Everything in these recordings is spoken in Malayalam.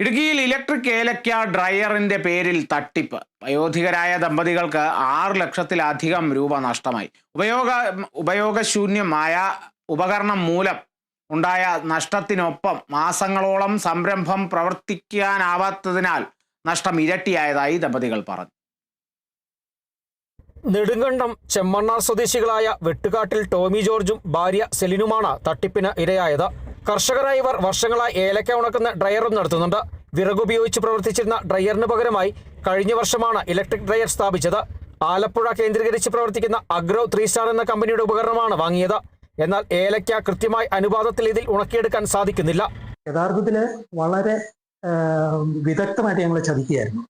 ഇടുക്കിയിൽ ഇലക്ട്രിക് ഏലക്ക ഡ്രയറിന്റെ പേരിൽ തട്ടിപ്പ്. വയോധികരായ ദമ്പതികൾക്ക് ആറ് ലക്ഷത്തിലധികം രൂപ നഷ്ടമായി. ഉപയോഗ ഉപയോഗശൂന്യമായ ഉപകരണം മൂലം ഉണ്ടായ നഷ്ടത്തിനൊപ്പം മാസങ്ങളോളം സംരംഭം പ്രവർത്തിക്കാനാവാത്തതിനാൽ നഷ്ടം ഇരട്ടിയായതായി ദമ്പതികൾ പറഞ്ഞു. നെടുങ്കണ്ടം ചെമ്മണ്ണാർ സ്വദേശികളായ വെട്ടുകാട്ടിൽ ടോമി ജോർജും ഭാര്യ സെലിനുമാണ് തട്ടിപ്പിന് ഇരയായത്. കർഷകരായ ഇവർ വർഷങ്ങളായി ഏലക്ക ഉണക്കുന്ന ഡ്രയറും നടത്തുന്നുണ്ട്. വിറകുപയോഗിച്ച് പ്രവർത്തിച്ചിരുന്ന ഡ്രയറിന് പകരമായി കഴിഞ്ഞ വർഷമാണ് ഇലക്ട്രിക് ഡ്രയർ സ്ഥാപിച്ചത്. ആലപ്പുഴ കേന്ദ്രീകരിച്ച് പ്രവർത്തിക്കുന്ന അഗ്രോ ത്രീ സ്റ്റാർ എന്ന കമ്പനിയുടെ ഉപകരണമാണ് വാങ്ങിയത്. എന്നാൽ ഏലക്ക കൃത്യമായി അനുപാതത്തിൽ ഇതിൽ ഉണക്കിയെടുക്കാൻ സാധിക്കുന്നില്ല. യഥാർത്ഥത്തിൽ വളരെ വിദഗ്ധമായിട്ട് ഞങ്ങൾ ചതിക്കുകയായിരുന്നു.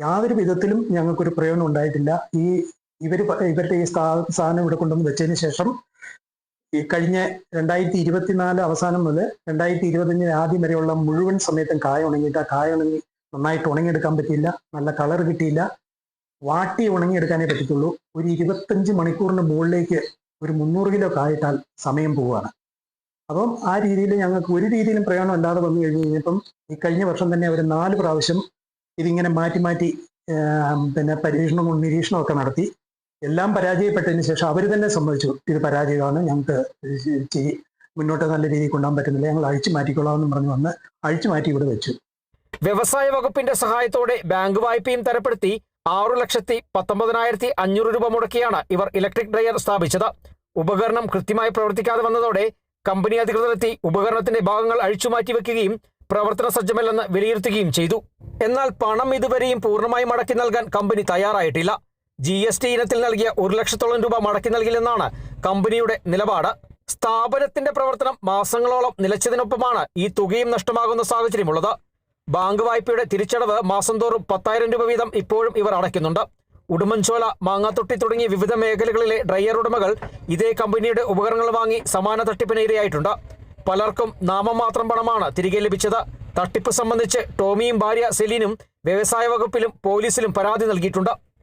യാതൊരു വിധത്തിലും ഞങ്ങൾക്കൊരു പ്രയോജനം ഉണ്ടായിട്ടില്ല. ഈ ഇവർ ഇവരുടെ ഈ സാധനം ഇവിടെ കൊണ്ടുവന്ന് വെച്ചതിന് ശേഷം ഈ കഴിഞ്ഞ രണ്ടായിരത്തി ഇരുപത്തിനാല് അവസാനം മുതൽ രണ്ടായിരത്തി ഇരുപത്തഞ്ചിന് ആദ്യം വരെയുള്ള മുഴുവൻ സമയത്തും കായ ഉണങ്ങിയിട്ട് ആ കായ ഉണങ്ങി നന്നായിട്ട് ഉണങ്ങിയെടുക്കാൻ പറ്റിയില്ല. നല്ല കളർ കിട്ടിയില്ല. വാട്ടി ഉണങ്ങിയെടുക്കാനേ പറ്റത്തുള്ളൂ. ഒരു ഇരുപത്തഞ്ച് മണിക്കൂറിന് മുകളിലേക്ക് ഒരു മുന്നൂറ് കിലോ കായിട്ടാൽ സമയം പോവുകയാണ്. അപ്പം ആ രീതിയിൽ ഞങ്ങൾക്ക് ഒരു രീതിയിലും പ്രയോജനം അല്ലാതെ വന്നു കഴിഞ്ഞ് കഴിഞ്ഞപ്പം ഈ കഴിഞ്ഞ വർഷം തന്നെ അവർ നാല് പ്രാവശ്യം ഇതിങ്ങനെ മാറ്റി മാറ്റി പിന്നെ പരീക്ഷണവും നിരീക്ഷണമൊക്കെ നടത്തി. എല്ലാം പരാജയപ്പെട്ടതിന് ശേഷം അവർ തന്നെ സമ്മതിച്ചു. ഇത് പരാജയമാണ് ഞങ്ങൾക്ക് മുന്നോട്ട് നല്ല രീതിയിൽ കൊണ്ടുപോകാൻ പറ്റുന്നില്ല ഞങ്ങൾ അഴിച്ചു മാറ്റിക്കൊള്ളാമെന്ന് പറഞ്ഞു വന്ന് അഴിച്ചു മാറ്റി ഇവിടെ വെച്ചു. വ്യവസായ വകുപ്പിന്റെ സഹായത്തോടെ ബാങ്ക് വായ്പയും തരപ്പെടുത്തി ആറു ലക്ഷത്തി പത്തൊമ്പതിനായിരത്തി അഞ്ഞൂറ് രൂപ മുടക്കിയാണ് ഇവർ ഇലക്ട്രിക് ഡ്രയർ സ്ഥാപിച്ചത്. ഉപകരണം കൃത്യമായി പ്രവർത്തിക്കാതെ വന്നതോടെ കമ്പനി അധികൃതരെത്തി ഉപകരണത്തിന്റെ ഭാഗങ്ങൾ അഴിച്ചു മാറ്റി വെക്കുകയും പ്രവർത്തന സജ്ജമല്ലെന്ന് വിലയിരുത്തുകയും ചെയ്തു. എന്നാൽ പണം ഇതുവരെയും പൂർണമായി മടക്കി നൽകാൻ കമ്പനി തയ്യാറായിട്ടില്ല. ജി എസ് ടി ഇനത്തിൽ നൽകിയ ഒരു ലക്ഷത്തോളം രൂപ മടക്കി നൽകില്ലെന്നാണ് കമ്പനിയുടെ നിലപാട്. സ്ഥാപനത്തിന്റെ പ്രവർത്തനം മാസങ്ങളോളം നിലച്ചതിനൊപ്പമാണ് ഈ തുകയും നഷ്ടമാകുന്ന സാഹചര്യമുള്ളത്. ബാങ്ക് വായ്പയുടെ തിരിച്ചടവ് മാസം തോറും പത്തായിരം രൂപ വീതം ഇപ്പോഴും ഇവർ അടയ്ക്കുന്നുണ്ട്. ഉടുമ്പൻചോല മാങ്ങാത്തൊട്ടി തുടങ്ങിയ വിവിധ മേഖലകളിലെ ഡ്രയർ ഉടമകൾ ഇതേ കമ്പനിയുടെ ഉപകരണങ്ങൾ വാങ്ങി സമാന തട്ടിപ്പിന് ഇരയായിട്ടുണ്ട്. പലർക്കും നാമമാത്രം പണമാണ് തിരികെ ലഭിച്ചത്. തട്ടിപ്പ് സംബന്ധിച്ച് ടോമിയും ഭാര്യ സെലീനും വ്യവസായ വകുപ്പിലും പോലീസിലും പരാതി നൽകിയിട്ടുണ്ട്.